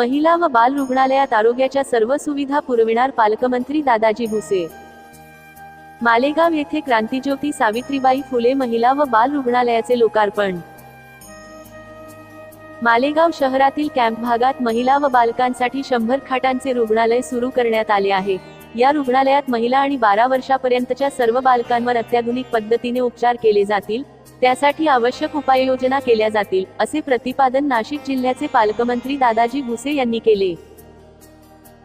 महिला व बाल रुग्णालयात आरोग्याच्या सर्व सुविधा पुरविणार पालकमंत्री दादाजी भुसे. मालेगाव येथे क्रांतीज्योती सावित्रीबाई फुले महिला व बाल रुग्णालयाचे लोकार्पण. मालेगाव शहरातील कॅम्प भागात महिला व बालकांसाठी शंभर खाटांचे रुग्णालय सुरू करण्यात आले आहे. या रुग्णालयात महिला आणि बारा वर्षापर्यंतच्या सर्व बालकांवर अत्याधुनिक पद्धतीने उपचार केले जातील. त्यासाठी आवश्यक उपाययोजना केल्या जातील असे प्रतिपादन नाशिक जिल्ह्याचे पालकमंत्री दादाजी भुसे यांनी केले.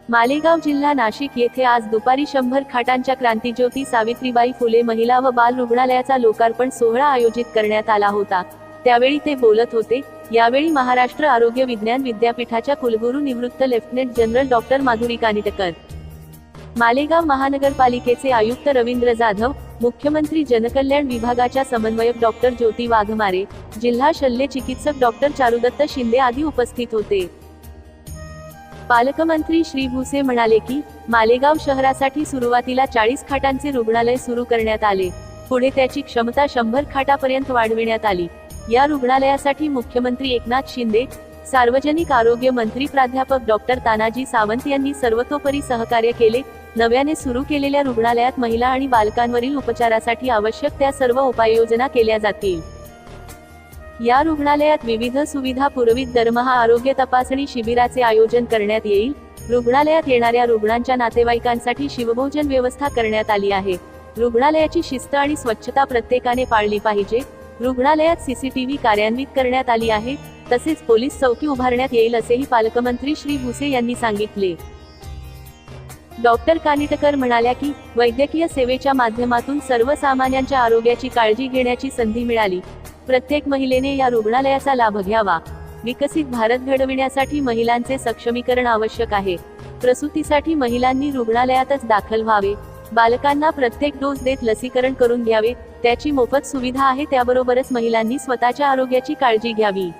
मालेगाव जिल्हा नाशिक येथे आज दुपारी शंभर खाटांच्या क्रांतीज्योती सावित्रीबाई फुले महिला व बाल रुग्णालयाचा लोकार्पण सोहळा आयोजित करण्यात आला होता. त्यावेळी ते बोलत होते यावेळी महाराष्ट्र आरोग्य विज्ञान विद्यापीठाच्या कुलगुरू निवृत्त lieutenant general doctor Madhuri Kanitkar Malegaon महानगरपालिकेचे आयुक्त रवींद्र जाधव मुख्यमंत्री जनकल्याण विभागाच्या समन्वयक डॉक्टर ज्योती वाघमारे जिल्हा शल्य चिकित्सक डॉक्टर चारुदत्त शिंदे आदी उपस्थित होते. पालकमंत्री श्री भुसे म्हणाले की मालेगाव शहरासाठी सुरुवातीला चाळीस खाटांचे रुग्णालय सुरू करण्यात आले. पुढे त्याची क्षमता शंभर खाटापर्यंत वाढविण्यात आली. या रुग्णालयासाठी मुख्यमंत्री एकनाथ शिंदे सार्वजनिक आरोग्य मंत्री प्राध्यापक डॉक्टर तानाजी सावंत यांनी सर्वतोपरी सहकार्य केले. नव्याने सुरू केलेल्या रुग्णालयात महिला आणि बालकांवरील उपचारासाठी आवश्यक त्या सर्व उपाययोजना केल्या जातील. या रुग्णालयात विविध सुविधा पुरवित दरमहा आरोग्य तपासणी शिबिराचे आयोजन करण्यात येईल. रुग्णालयात येणाऱ्या रुग्णांच्या नातेवाईकांसाठी शिवभोजन व्यवस्था करण्यात आली आहे. रुग्णालयाची शिस्त आणि स्वच्छता प्रत्येकाने पाळली पाहिजे. रुग्णालयात सीसीटीव्ही कार्यान्वित करण्यात आली आहे. तसेच पोलीस चौकी उभारण्यात येईल असेही पालकमंत्री श्री भुसे यांनी सांगितले. डॉक्टर कानिटकर म्हणाल्या की वैद्यकीय सेवेच्या माध्यमातून सर्वसामान्यांच्या आरोग्याची काळजी घेण्याची संधी मिळाली. प्रत्येक महिलेने या रुग्णालयाचा लाभ घ्यावा. विकसित भारत घडविण्यासाठी महिलांचे सक्षमीकरण आवश्यक आहे. प्रसूतीसाठी महिलांनी रुग्णालयातच दाखल व्हावे. बालकांना प्रत्येक डोस देत लसीकरण करून घ्यावे. त्याची मोफत सुविधा आहे त्याबरोबरच महिलांनी स्वतःच्या आरोग्याची काळजी घ्यावी.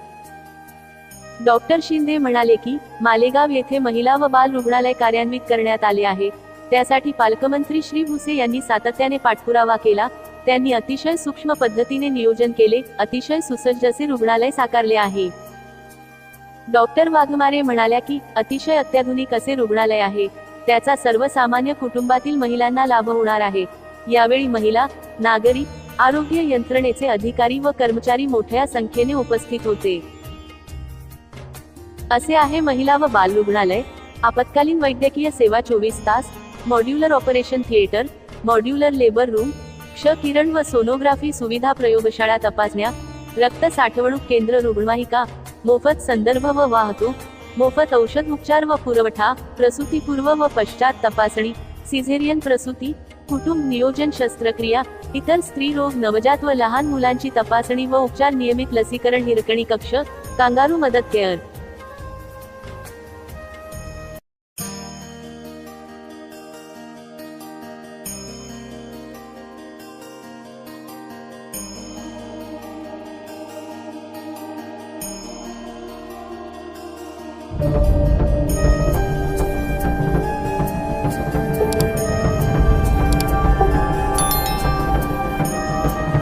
डॉक्टर शिंदे म्हणाले की मालेगाव येथे महिला व बाल रुग्णालय कार्यान्वित करण्यात आले आहे. त्यासाठी पालकमंत्री श्री भुसे यांनी सातत्याने पाठपुरावा केला. त्यांनी अतिशय सूक्ष्म पद्धतीने नियोजन केले अतिशय सुसज्ज असे रुग्णालय साकारले आहे. डॉक्टर वाघमारे म्हणाल्या की अतिशय अत्याधुनिक असे रुग्णालय आहे. त्याचा सर्वसामान्य कुटुंबातील महिलांना लाभ होणार आहे. यावेळी महिला नागरिक आरोग्य यंत्रणेचे अधिकारी व कर्मचारी मोठ्या संख्येने उपस्थित होते. असे आहे महिला व बाल रुग्णालय. आपत्कालीन वैद्यकीय सेवा चोवीस तास modular operation theatre modular labour room क्ष किरण व सोनोग्राफी सुविधा प्रयोगशाळा तपासण्या रक्त साठवणूक केंद्र रुग्णवाहिका मोफत संदर्भ व वाहतूक मोफत औषध उपचार व पुरवठा प्रसूतीपूर्व व पश्चात तपासणी सिझेरियन प्रसूती कुटुंब नियोजन शस्त्रक्रिया इतर स्त्री रोग नवजात व लहान मुलांची तपासणी व उपचार नियमित लसीकरण हिरकणी कक्ष कांगारू मदत केअर.